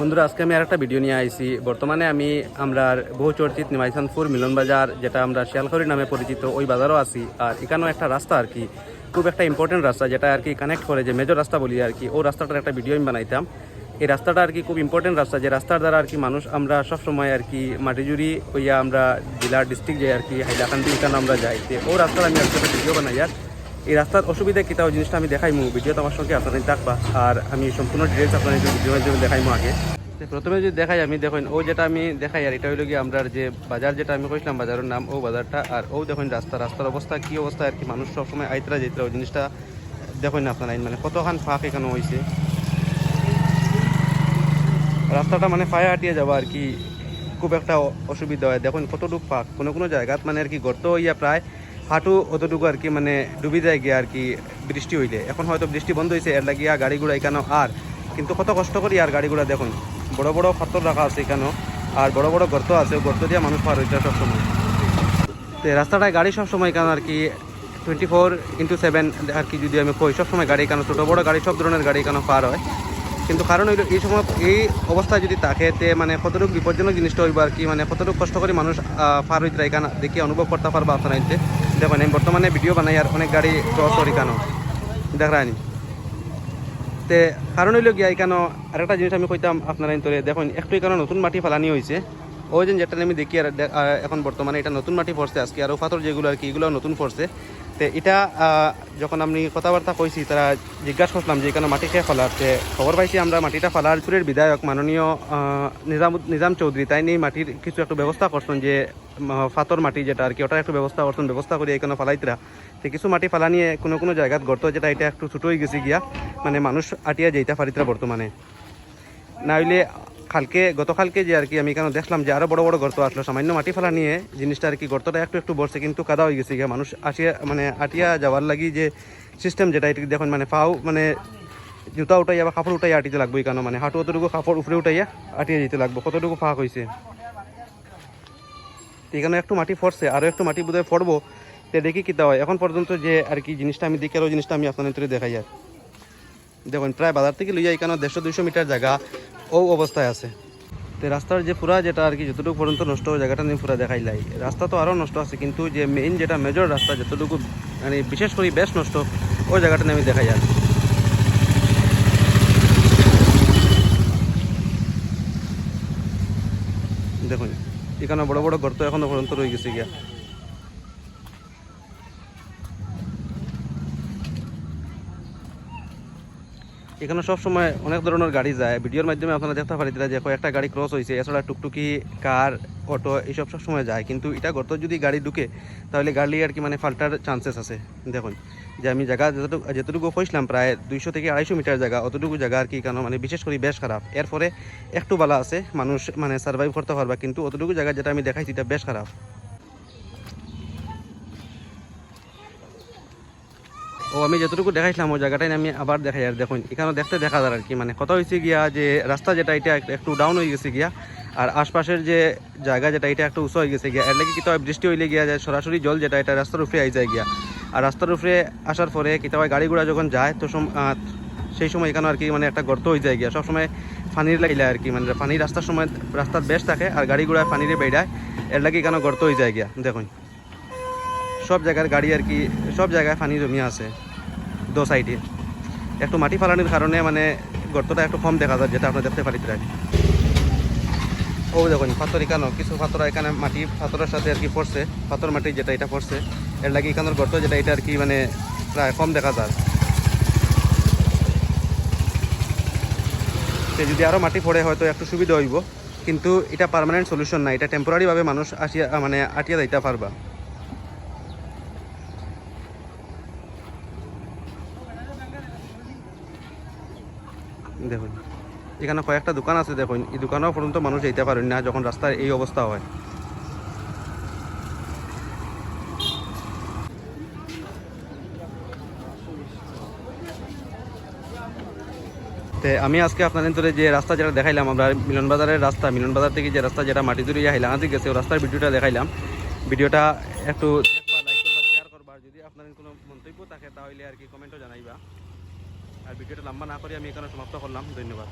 বন্ধুরা, আজকে আমি আর একটা ভিডিও নিয়ে আইছি। বর্তমানে আমি আমরা বহু চর্চিত নিমাইসানপুর মিলন বাজার, যেটা আমরা শিয়ালখড়ি নামে পরিচিত, ওই বাজারও আছি। আর এখানেও একটা রাস্তা আর কি, খুব একটা ইম্পর্টেন্ট রাস্তা, যেটা আর কি কানেক্ট করে যে মেজর রাস্তা বলি আর কি। ও রাস্তাটার একটা ভিডিও আমি বানাইতাম। এই রাস্তাটা আর কি খুব ইম্পর্টেন্ট রাস্তা, যে রাস্তার দ্বারা আর কি মানুষ আমরা সব সময় আর কি মাটিজুরি ওইয়া আমরা জেলার ডিস্ট্রিক্ট যাই আর কি হাইলাকান্দি এখানে আমরা যাই। ও রাস্তার আমি একটা ভিডিও বানাই আর এই রাস্তার অসুবিধা কি, তাও জিনিসটা আমি দেখাইমু। ভিডিওতে আমার সঙ্গে আপনারা থাকবা আর আমি সম্পূর্ণ ডিটেলস আপনার ভিডিও মাধ্যমে দেখাইমু আগে। প্রথমে যদি দেখাই, আমি দেখুন, ও যেটা আমি দেখাই, আর এটা হইল কি আমরা যে বাজার যেটা আমি কইছিলাম, বাজারের নাম, ও বাজারটা, আর ও দেখুন রাস্তা, রাস্তার অবস্থা, কি অবস্থা, আর কি মানুষ সবসময় আইতরা যাইতরা, ওই জিনিসটা দেখুন না আপনারা মানে কতখান ফাঁক এখানে হয়েছে রাস্তাটা মানে ফায়া হাঁটিয়ে যাওয়া, আর কি খুব একটা অসুবিধা হয়। দেখুন কতটুকু ফাঁক, কোনো কোনো জায়গাত মানে আর কি গর্ত হইয়া প্রায় হাঁটু অতটুকু আর কি মানে ডুবি যায় গিয়া আর কি বৃষ্টি হইলে। এখন হয়তো বৃষ্টি বন্ধ হয়েছে এর লাগিয়া গাড়িগুড়া এখানেও আর। কিন্তু কত কষ্ট করি আর গাড়িগুড়া দেখুন, বড় বড় পাথর রাখা আছে এখানেও, আর বড় বড় গর্ত আছে গর্ত দিয়ে মানুষ পার হইতে হয় সবসময়। তো রাস্তাটায় গাড়ি সবসময় এখানে আর কি টোয়েন্টি ফোর ইন্টু সেভেন আর কি যদি আমি কই, সবসময় গাড়ি এখানে, ছোটো বড় গাড়ি, সব ধরনের গাড়ি এখানে পার হয়। কিন্তু কারণ হইল, এই সময় এই অবস্থায় যদি থাকে, তে মানে কতটুকু বিপজ্জনক জিনিসটা হইব আর কি মানে কতটুকু কষ্ট করে মানুষ পার হইতে এখানে দেখি অনুভব করতে পারবা আপনারা দেখেন আমি বর্তমানে ভিডিও বানাই আর অনেক গাড়ি ক্রস করি কেন দেখায়নি তে কারণ হইল গিয়া এখানো আরেকটা জিনিস আমি কইতাম আপনারা তোরে দেখুন একটু এখানে নতুন মাটি ফালানি হয়েছে ওই যে যেটা আমি দেখি আর এখন বর্তমানে এটা নতুন মাটি পড়ছে আজকে আর পাথর যেগুলো আর কি, এগুলো নতুন পড়ছে তো এটা যখন আমি কথাবার্তা কইছি, তারা জিজ্ঞাসা করলাম যে এখানে মাটি খেয়ে তে খবর পাইছি আমরা মাটিটা ফালার চুরের বিধায়ক মাননীয় নিজাম নিজাম চৌধুরী। তাই নিয়ে মাটির কিছু একটু ব্যবস্থা করছেন যে ফাতর মাটি যেটা আর কি ওটা একটু ব্যবস্থা করছেন, ব্যবস্থা করে এখানে ফালাইতরা। তো কিছু মাটি ফালা নিয়ে কোনো কোনো জায়গাত গর্ত যেটা, এটা একটু ছোটো হয়ে গেছে গিয়া মানে মানুষ আটিয়া যাইতে পারিতরা বর্তমানে। না হইলে কালকে, গতকালকে যে আর কি আমি এখানে দেখলাম যে আরও বড় বড় গর্ত আসলো, সামান্য মাটি ফেলা নিয়ে, জিনিসটা আর কি গর্তটা একটু একটু বসছে কিন্তু কাদা হয়ে গেছে মানুষ আসিয়া মানে আটিয়া যাওয়ার লাগি যে সিস্টেম যেটা এটা দেখুন মানে পাও মানে জুতা উঠাইয়া বা কাপড় উঠাইয়া আটিতে লাগবে এখানে মানে হাঁটু অতটুকু কাপড় উপরে উঠাইয়া আটিয়া যেতে লাগবো। কতটুকু ফাঁক হয়েছে এখানে একটু মাটি ফরছে আরও একটু মাটি বোধহয় ফরবো, তে দেখি কিতা হয়। এখন পর্যন্ত যে আর কি জিনিসটা আমি দেখি আরও জিনিসটা আমি আপনাদের দেখাই আর। দেখুন, প্রায় বাজার থেকে লইয়া এখানে দেড়শো দুইশো মিটার জায়গা। ও অবস্থায় আছে। তো রাস্তার যে পুরা যেটা আর কি যতটুকু পর্যন্ত নষ্ট জায়গাটা নিয়ে পুরা দেখাই লাই। রাস্তা তো আরও নষ্ট আছে, কিন্তু যে মেইন যেটা মেজর রাস্তা যতটুকু মানে বিশেষ করে বেশ নষ্ট, ওই জায়গাটা নিয়ে আমি দেখাই আর দেখুন, এখানে বড় বড় গর্ত এখনও পর্যন্ত রয়ে গেছে গিয়া। এখানে সব সময় অনেক ধরনের গাড়ি যায়। ভিডিওর মাধ্যমে আপনারা দেখতে পারি যে কয়েকটা গাড়ি ক্রস হয়েছে এছাড়া টুকটুকি কার অটো এইসব সব সময় যায়। কিন্তু এটা গর্ত যদি গাড়ি ঢুকে, তাহলে গাড়ি আর কি মানে ফাল্টার চান্সেস আছে। দেখুন, যে আমি জায়গা যতটুকু, যেতটুকু কইছিলাম প্রায় দুইশো থেকে আড়াইশো মিটার জায়গা, অতটুকু জায়গা আর কি কেন মানে বিশেষ করে বেশ খারাপ। এরপরে একটু বালা আছে, মানুষ মানে সার্ভাইভ করতে পারবা, কিন্তু অতটুকু জায়গা যেটা আমি দেখাইছি, এটা বেশ খারাপ। ও, আমি যতটুকু দেখাইছিলাম ওই জায়গাটাই আমি আবার দেখাই, আর দেখুন এখানে দেখতে দেখা যায় আর কি। মানে কত হয়েছে গিয়া যে রাস্তা যেটা, এটা একটু ডাউন হয়ে গেছে গিয়া, আর আশপাশের যে জায়গা যেটা, এটা একটু উঁচু হয়ে গেছে গিয়া। এর লাগে তো বৃষ্টি হইলে গিয়া যায়, সরাসরি জল যেটা, এটা রাস্তার উপরে আই যায় গিয়া। আর রাস্তার উপরে আসার পরে কিতাবা গাড়ি ঘোড়া যখন যায়, তো সেই সময় এখানে আর কি মানে একটা গর্ত হয়ে যায় গিয়া। সবসময় পানির লাগিলে আর কি মানে পানি রাস্তার সময়, রাস্তার বেশ থাকে, আর গাড়ি ঘোড়ায় পানিরে বেড়ায়, এর লাগে এখানে গর্ত হয়ে যায় গিয়া। দেখুন। সব জায়গার গাড়ি আর কি, সব জায়গায় পানি জমিয়ে আছে, দো সাইডে। একটু মাটি ফালানির কারণে মানে গর্তটা একটু কম দেখা যায়, যেটা আপনারা দেখতে পারি প্রায়। ও দেখুন, পাথর এখানে কিছু পাথর এখানে মাটি, পাথরের সাথে আর কি পড়ছে, পাথর মাটি যেটা এটা পড়ছে। এর লাগে এখানের গর্ত যেটা এটা আর কি মানে প্রায় কম দেখা যায়। যদি আরও মাটি পড়ে হয়তো একটু সুবিধা হইব, কিন্তু এটা পার্মানেন্ট সলিউশন না, এটা টেম্পোরারিভাবে মানুষ আসিয়া মানে আটিয়া যাইতে পারবা। দেখুন। এখানে কয়েকটা দোকান আছে, দেখুন। এই দোকানেও পর্যন্ত মানুষ যেতে পারেন না যখন রাস্তার এই অবস্থা হয়। তে আমি আজকে আপনাদের ধরে যে রাস্তা যেটা দেখাইলাম, আমরা মিলন বাজারের রাস্তা মিলন বাজার থেকে যে রাস্তা যেটা মাটি দূরে হাইলাঙাতে গেছে ওই রাস্তার ভিডিওটা দেখাইলাম। ভিডিওটা একটু দেখবা লাইক করবা শেয়ার করবা যদি আপনাদের কোনো মন্তব্য থাকে তাহলে আর কি কমেন্টও জানাইবা। আর ভিডিওটা লম্বা না করে আমি এখানে সমাপ্ত করলাম। ধন্যবাদ।